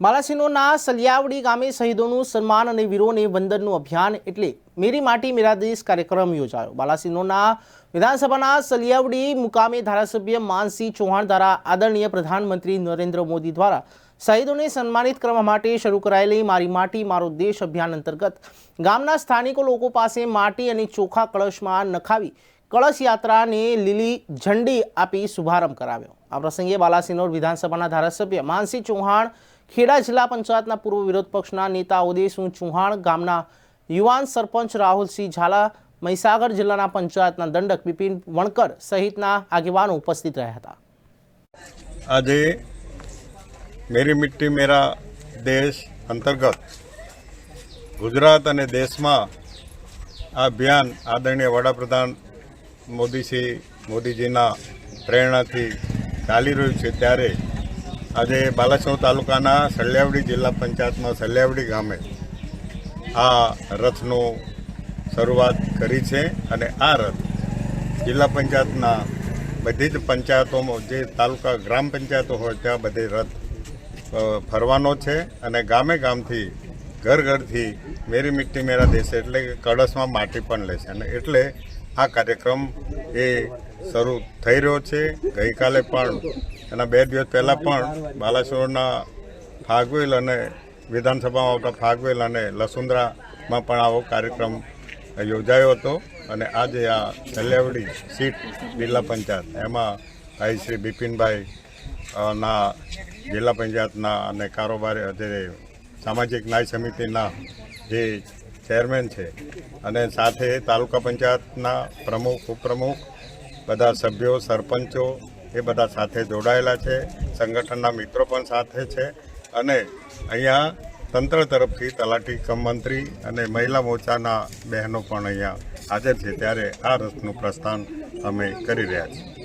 બાલાસિનોરના સલિયાવડી ગામે શહીદોનું સન્માન અને વીરોને વંદનનું અભિયાન એટલે મેરી માટી મેરા દેશ કાર્યક્રમ યોજાયો. બાલાસિનોના વિધાનસભાના સલિયાવડી મુકામે ધારાસભ્ય માનસિંહ ચૌહાણ દ્વારા આદરણીય પ્રધાનમંત્રી નરેન્દ્ર મોદી દ્વારા શહીદોને સન્માનિત કરવા માટે શરૂ કરાયેલી મારી માટી, મારો દેશ અભિયાન અંતર્ગત ગામના સ્થાનિકો લોકો પાસે માટી અને ચોખા કળશમાં નખાવી કળશ યાત્રાને લીલી ઝંડી આપી શુભારંભ કરાવ્યો. આ પ્રસંગે બાલાસિનોર વિધાનસભાના ધારાસભ્ય માનસિંહ ચૌહાણ, ખેડા જિલ્લા પંચાયતના પૂર્વ વિરોધ પક્ષના નેતા ઉદયસિંહ ચૌહાણ, ગામના યુવાન સરપંચ રાહુલસિંહ ઝાલા, મહીસાગર જિલ્લાના પંચાયતના દંડક બિપિન વણકર સહિતના આગેવાનો ઉપસ્થિત રહ્યા હતા. આજે મેરી મિટ્ટી મેરા દેશ અંતર્ગત ગુજરાત અને દેશમાં આ અભિયાન આદરણીય વડાપ્રધાન મોદીશ્રી મોદીજીના પ્રેરણાથી ચાલી રહ્યું છે ત્યારે આજે બાલાસોર તાલુકાના સળિયાવડી જિલ્લા પંચાયતમાં સળિયાવડી ગામે આ રથનું શરૂઆત કરી છે અને આ રથ જિલ્લા પંચાયતના બધી જ પંચાયતોમાં જે તાલુકા ગ્રામ પંચાયતો હોય ત્યાં બધે રથ ફરવાનો છે અને ગામે ગામથી ઘર ઘરથી મેરી મિટ્ટી મેરા દેશે એટલે કળશમાં માટી પણ લેશે અને એટલે આ કાર્યક્રમ એ શરૂ થઈ રહ્યો છે. ગઈકાલે પણ એના બે દિવસ પહેલાં પણ બાલાસોરના ફાગવેલ અને વિધાનસભામાં આવતા ફાગવેલ અને લસુંદરામાં પણ આવો કાર્યક્રમ યોજાયો હતો અને આજે આ સલ્યાવડી સીટ જિલ્લા પંચાયત, એમાં ભાઈ શ્રી બિપિનભાઈ ના જિલ્લા પંચાયતના અને કારોબારી જે સામાજિક ન્યાય સમિતિના જે ચેરમેન છે અને સાથે તાલુકા પંચાયતના પ્રમુખ, ઉપપ્રમુખ, બધા સભ્યો, સરપંચો એ બધા સાથે જોડાયેલા છે. સંગઠનના મિત્રો પણ સાથે છે અને અહીંયા તંત્ર તરફથી તલાટી કમ મંત્રી અને મહિલા મોરચાના બહેનો પણ અહીંયા હાજર છે. ત્યારે આ રથનું પ્રસ્થાન અમે કરી રહ્યા છીએ.